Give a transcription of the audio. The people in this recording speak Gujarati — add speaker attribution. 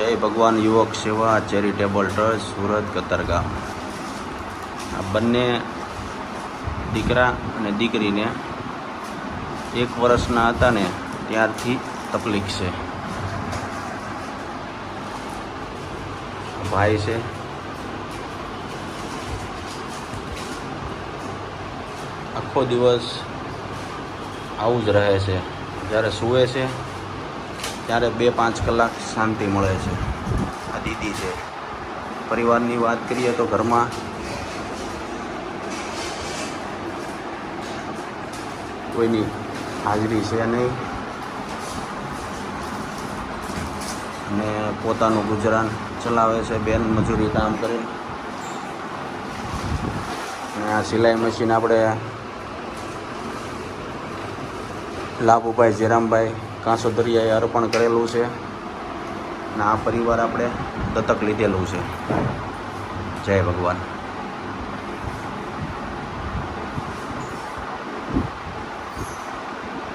Speaker 1: જય ભગવાન યુવક સેવા ચેરિટેબલ ટ્રસ્ટ સુરત કતરગામ. આ બંને દીકરા અને દીકરીને એક વર્ષના હતા ને ત્યારથી તકલીફ છે. ભાઈ છે. આખો દિવસ આવું જ રહે છે. જ્યારે સૂવે છે ત્યારે બે પાંચ કલાક શાંતિ મળે છે. આ દીદી છે. પરિવારની વાત કરીએ તો ઘરમાં કોઈની હાજરી છે નહીં. અને પોતાનું ગુજરાન ચલાવે છે. બેન મજૂરી કામ કરી. અને આ સિલાઈ મશીન આપણે લાભુભાઈ જેરામભાઈ કાંસો દરિયાએ અર્પણ કરેલું છે. અને આ પરિવાર આપણે દત્તક લીધેલું છે. જય ભગવાન.